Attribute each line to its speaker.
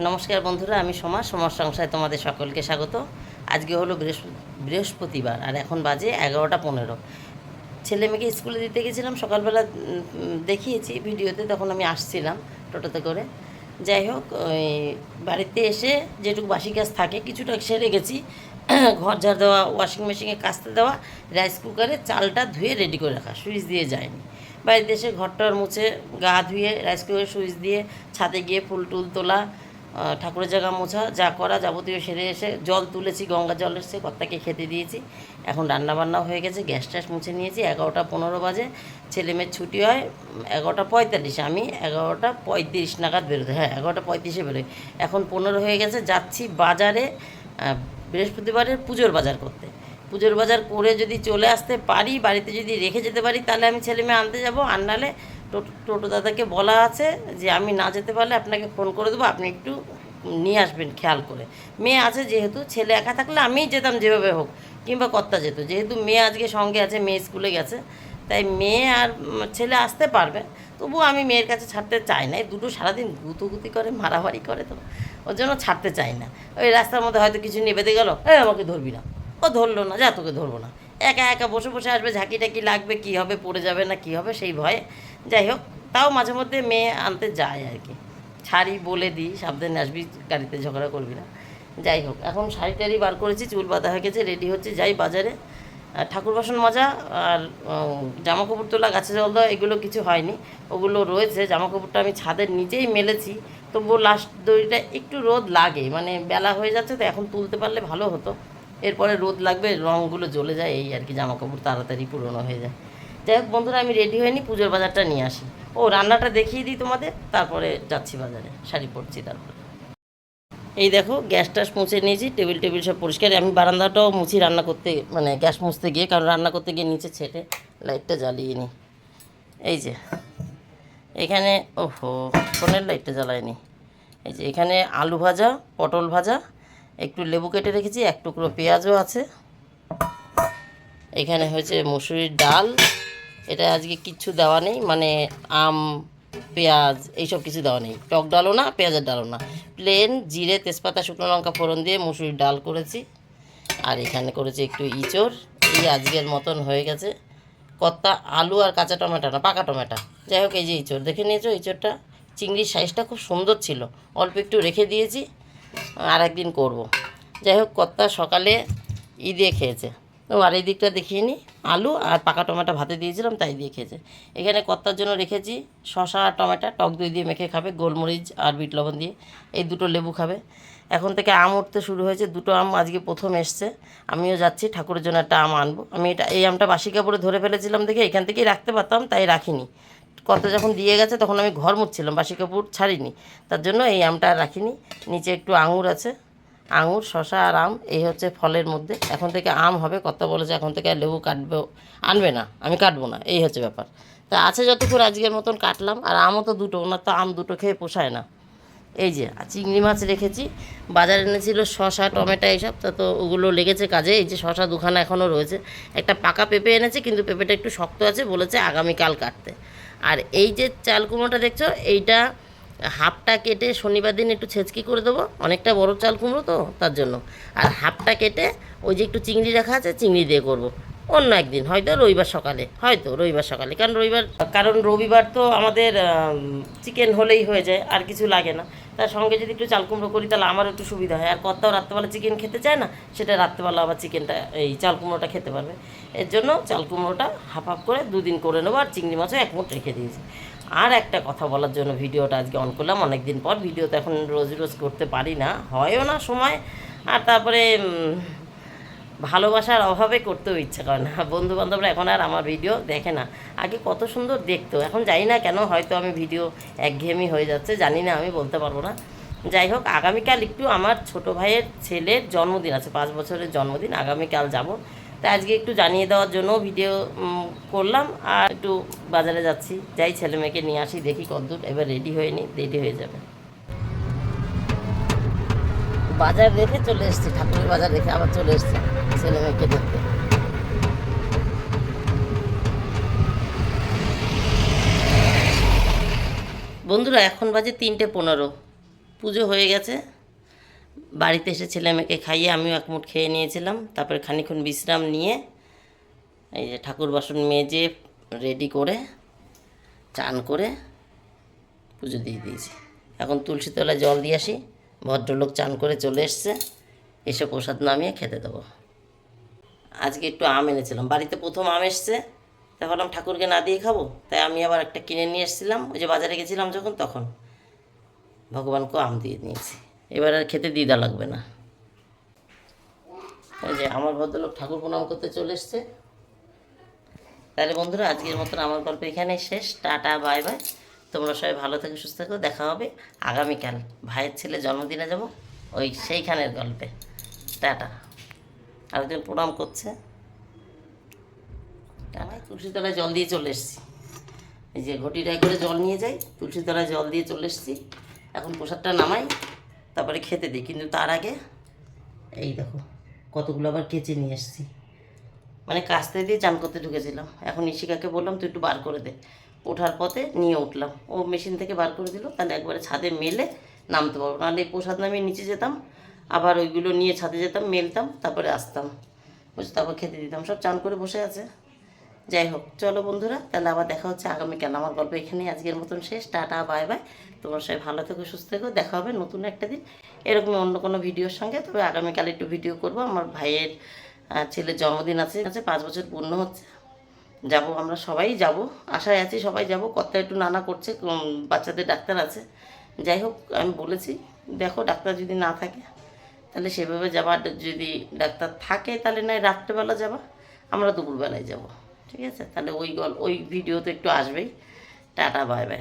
Speaker 1: নমস্কার বন্ধুরা, আমি সমাজ সমাজ সংসারে তোমাদের সকলকে স্বাগত। আজকে হলো বৃহস্প- বৃহস্পতিবার, আর এখন বাজে এগারোটা পনেরো। ছেলে মেয়েকে স্কুলে দিতে গেছিলাম, সকালবেলা দেখিয়েছি ভিডিওতে, তখন আমি আসছিলাম টোটোতে করে। যাই হোক, ওই বাড়িতে এসে যেটুকু বাসি কাজ থাকে, কিছুটা সেরে গেছি ঘর ঝাড় দেওয়া ওয়াশিং মেশিনে কাচতে দেওয়া রাইস কুকারে চালটা ধুয়ে রেডি করে রাখা, সুইচ দিয়ে যায়নি। বাড়িতে এসে ঘরটার মুছে গা ধুয়ে রাইস কুকারে সুইচ দিয়ে ছাদে গিয়ে ফুল টুল তোলা ঠাকুরের জায়গা মোছা, যা করা যাবতীয় সেরে এসে জল তুলেছি, গঙ্গা জল এসছে, কর্তাকে খেতে দিয়েছি। এখন রান্না বান্না হয়ে গেছে, গ্যাস ট্যাস মুছে নিয়েছি, এগারোটা পনেরো বাজে, ছেলে মেয়ের ছুটি হয় এগারোটা পঁয়তাল্লিশে, আমি এগারোটা পঁয়ত্রিশ নাগাদ বেরোতে হ্যাঁ এগারোটা পঁয়ত্রিশে বেরোই। এখন পনেরো হয়ে গেছে, যাচ্ছি বাজারে বৃহস্পতিবারের পুজোর বাজার করতে। পুজোর বাজার করে যদি চলে আসতে পারি, বাড়িতে যদি রেখে যেতে পারি, তাহলে আমি ছেলে মেয়ে আনতে যাব আর নাহলে টোটো দাদাকে বলা আছে যে আমি না যেতে পারলে আপনাকে ফোন করে দেবো, আপনি একটু নিয়ে আসবেন খেয়াল করে। মেয়ে আছে যেহেতু, ছেলে একা থাকলে আমিই যেতাম যেভাবে হোক, কিংবা কর্তা যেত। যেহেতু মেয়ে আজকে সঙ্গে আছে, মেয়ে স্কুলে গেছে, তাই মেয়ে আর ছেলে আসতে পারবে, তবুও আমি মেয়ের কাছে ছাড়তে চাই না। দুটো সারাদিন গুতুগুতি করে, মারামারি করে তো, ওর জন্য ছাড়তে চাই না। ওই রাস্তার মধ্যে হয়তো কিছু নিয়ে বেঁধে গেল, এই আমাকে ধরবি না। ও ধরলো না, যা তোকে ধরবো না। একা একা বসে বসে আসবে, ঝাঁকি টাকি লাগবে, কী হবে, পড়ে যাবে না, কী হবে, সেই ভয়ে যাই হোক তাও মাঝে মধ্যে মেয়ে আনতে যায় আর কি। শাড়ি বলে দিই, সাবধানে আসবি, গাড়িতে ঝগড়া করবি না। যাই হোক এখন শাড়ি টাড়ি বার করেছি, চুল বাঁধা হয়ে গেছে রেডি হচ্ছে, যাই বাজারে। ঠাকুর বাসন মাজা আর জামা কাপড় তোলা, গাছে জল দেওয়া, এগুলো কিছু হয়নি। ওগুলো রয়েছে জামা কাপড়টা আমি ছাদের নিচেই মেলেছি। তবুও লাস্ট দড়িটা একটু রোদ লাগে মানে বেলা হয়ে যাচ্ছে তো, এখন তুলতে পারলে ভালো হতো। এরপরে রোদ লাগবে, রঙগুলো জ্বলে যায়, এই আর কি জামা কাপড় তাড়াতাড়ি পুরনো হয়ে যায়। যাই হোক বন্ধুরা, আমি রেডি হয়নি পুজোর বাজারটা নিয়ে আসি। ও, রান্নাটা দেখিয়ে দিই তোমাদের, তারপরে যাচ্ছি বাজারে, শাড়ি পরছি তারপরে। এই দেখো, গ্যাস ট্যাস মুছে নিয়েছি, টেবিল টেবিল সব পরিষ্কার। আমি বারান্দাটাও মুছি রান্না করতে মানে গ্যাস মুছতে গিয়ে, কারণ রান্না করতে গিয়ে নিচে ছেটে লাইটটা জ্বালিয়ে নিই এই যে, এখানে, ওহো, ফোনের লাইটটা জ্বালায়নি। এই যে, এখানে আলু ভাজা, পটল ভাজা, একটু লেবু কেটে রেখেছি, এক টুকরো পেঁয়াজও আছে। এখানে হয়েছে মুসুরির ডাল এটা আজকে কিচ্ছু দেওয়া নেই মানে আম, পেঁয়াজ, এইসব কিছু দেওয়া নেই। টক ডালও না, পেঁয়াজের ডালও না। প্লেন জিরে, তেজপাতা, শুকনো লঙ্কা ফোড়ন দিয়ে মুসুরির ডাল করেছি। আর এখানে করেছি একটু ইঁচড়। এই আজকের মতন হয়ে গেছে। কত্তা আলু আর কাঁচা টমেটো না, পাকা টমেটো। যাই হোক, এই যে ইঁচড় দেখে নিয়েছো, ইঁচড়টা। চিংড়ির সাইজটা খুব সুন্দর ছিল। অল্প একটু রেখে দিয়েছি আর একদিন করব। যাই হোক, কর্তা সকালে দিয়ে খেয়েছে। ও, আর এই দিকটা দেখিয়ে নিই আলু আর পাকা টমেটো ভাতে দিয়েছিলাম, তাই দিয়ে খেয়েছে। এখানে কর্তার জন্য রেখেছি শশা আর টমেটো, টক দই দিয়ে মেখে খাবে, গোলমরিচ আর বিট লবণ দিয়ে। এই দুটো লেবু খাবে। এখন থেকে আম উঠতে শুরু হয়েছে, দুটো আম আজকে প্রথম এসছে। আমিও যাচ্ছি, ঠাকুরের জন্য একটা আম আনব। আমি এটা, এই আমটা বাসি কাপড়ে ধরে ফেলেছিলাম দেখে এখান থেকেই রাখতে পারতাম, তাই রাখিনি। কত যখন দিয়ে গেছে তখন আমি ঘর মুছছিলাম, বাসি কাপড় ছাড়িনি। তার জন্য এই আমটা রাখিনি। নিচে একটু আঙুর আছে। আঙুর শশা আর আম, এই হচ্ছে ফলের মধ্যে। এখন থেকে আম হবে কত বলেছে এখন থেকে লেবু কাটবে, আনবে না, আমি কাটবো না, এই হচ্ছে ব্যাপার। তা আছে যতক্ষণ আজকের মতন কাটলাম, আর আমও তো দুটো, ওনার তো আম দুটো খেয়ে পোষায় না। এই যে চিংড়ি মাছ রেখেছি, বাজারে এনেছিল শশা টমেটো এইসব, তা তো ওগুলো লেগেছে কাজে, এই যে শশা দুখানা এখনও রয়েছে। একটা পাকা পেঁপে এনেছে, কিন্তু পেঁপেটা একটু শক্ত আছে, বলেছে আগামীকাল কাটতে। আর এই যে চাল কুমড়োটা দেখছ, এইটা হাফটা কেটে শনিবার দিন একটু ছেঁচকি করে দেবো। অনেকটা বড় চাল কুমড়ো তো, তার জন্য। আর হাফটা কেটে ওই যে একটু চিংড়ি রাখা আছে, চিংড়ি দিয়ে করব। অন্য একদিন, হয়তো রবিবার সকালে, হয়তো রবিবার সকালে। কারণ রবিবার কারণ রবিবার তো আমাদের চিকেন হলেই হয়ে যায়, আর কিছু লাগে না। তার সঙ্গে যদি একটু চাল কুমড়ো করি, তাহলে আমারও একটু সুবিধা হয়। আর কর্তাও রাত্রেবেলা চিকেন খেতে চায় না, সেটা রাত্রেবেলা আবার চিকেনটা, এই চাল কুমড়োটা খেতে পারবে। এর জন্য চাল কুমড়োটা হাফ হাফ করে দুদিন করে নেব, আর চিংড়ি মাছও এক মুঠ রেখে দিয়েছি। আর একটা কথা বলার জন্য ভিডিওটা আজকে অন করলাম। অনেক দিন পর ভিডিও তো এখন রোজ রোজ করতে পারি না। হয়ও না সময়। আর তারপরে ভালোবাসার অভাবে করতেও ইচ্ছে করে না। বন্ধু বান্ধবরা এখন আর আমার ভিডিও দেখে না। আগে কত সুন্দর দেখতো। এখন জানি না কেন হয়তো আমি ভিডিও একঘেয়েমি হয়ে যাচ্ছে। জানি না, আমি বলতে পারব না। যাই হোক, আগামীকাল একটু আমার ছোট ভাইয়ের ছেলের জন্মদিন আছে। পাঁচ বছরের জন্মদিন। আগামীকাল যাব। তাই আজকে একটু জানিয়ে দেওয়ার জন্য ভিডিও করলাম। আর একটু বাজারে যাচ্ছি। যাই ছেলে মেয়েকে নিয়ে আসি, দেখি কতদূর এবার রেডি হয়ে নিই রেডি হয়ে যাবে। বাজার রেখে চলে এসেছি। ঠাকুরের বাজার রেখে আবার চলে এসেছি ছেলে মেয়েকে দেখতে। বন্ধুরা, এখন বাজে তিনটে পনেরো। পুজো হয়ে গেছে। বাড়িতে এসে ছেলে মেয়েকে খাইয়ে আমিও এক মুঠ খেয়ে নিয়েছিলাম। তারপরে খানিক্ষণ বিশ্রাম নিয়ে এই যে ঠাকুর বাসন মেজে রেডি করে, চান করে পুজো দিয়ে দিয়েছি। এখন তুলসী তলায় জল দিয়ে আসি, ভদ্রলোক চান করে চলে এসছে, এসে প্রসাদ নামিয়ে খেতে দেবো। আজকে একটু আম এনেছিলাম। বাড়িতে প্রথম আম এসছে, তাই ভাবলাম ঠাকুরকে না দিয়ে খাব, তাই আমি আবার একটা কিনে নিয়ে এসেছিলাম। ওই যে বাজারে গেছিলাম যখন, তখন ভগবানকেও আম দিয়ে নিয়েছি। এবার আর খেতে দিদা লাগবে না। এই যে আমার ভদ্রলোক ঠাকুর প্রণাম করতে চলে এসছে। তাহলে বন্ধুরা, আজকের মতন আমার গল্প এখানে শেষ। Tata, bye bye. তোমরা সবাই ভালো থেকো, সুস্থ থেকো। দেখা হবে আগামীকাল। ভাইয়ের ছেলে জন্মদিনে যাব, ওই সেইখানের গল্পে। টাটা। আরেকজন প্রণাম করছে। টাটা। তুলসী তলায় জল দিয়ে চলে এসেছি। এই যে ঘটিটায় করে জল নিয়ে যাই। তুলসী তলায় জল দিয়ে চলে এসেছি। এখন প্রসাদটা নামাই। তারপরে খেতে দিই, কিন্তু তার আগে এই দেখো, কতগুলো আবার কেচে নিয়ে এসেছি মানে কাস্তে দিয়ে চান করতে ঢুকেছিলাম। এখন ইশিকাকে বললাম, তুই একটু বার করে দে। ওঠার পথে নিয়ে উঠলাম। ও মেশিন থেকে বার করে দিল, তাহলে একবারে ছাদে মেলে নামতে পারব। নাহলে এই প্রসাদ নামিয়ে নিচে যেতাম, আবার ওইগুলো নিয়ে ছাদে যেতাম, মেলতাম, তারপরে আসতাম। বুঝলি তারপর খেতে দিতাম। সব চান করে বসে আছে। যাই হোক চলো বন্ধুরা, তাহলে আবার দেখা হচ্ছে আগামীকাল। আমার গল্প এখানেই আজকের মতন শেষ। Tata, bye bye. তোমার সবাই ভালো থেকো, সুস্থ থেকো। দেখা হবে নতুন একটা দিন। এরকম অন্য কোনো ভিডিওর সঙ্গে। তবে আগামীকাল একটু ভিডিও করব। আমার ভাইয়ের ছেলের জন্মদিন আছে। আছে, পাঁচ বছর পূর্ণ হচ্ছে। যাব আমরা সবাই যাব। আশায় আছি সবাই যাব। কর্তা একটু নানা করছে। বাচ্চাদের ডাক্তার আছে। যাই হোক, আমি বলেছি, দেখো ডাক্তার যদি না থাকে, তাহলে সেভাবে যাবা। যদি ডাক্তার থাকে, তাহলে নয়, রাত্রেবেলা যাবা। আমরা দুপুরবেলায় যাব। ঠিক আছে? তাহলে ওই ওই ভিডিও তো একটু আসবেই। Tata bye by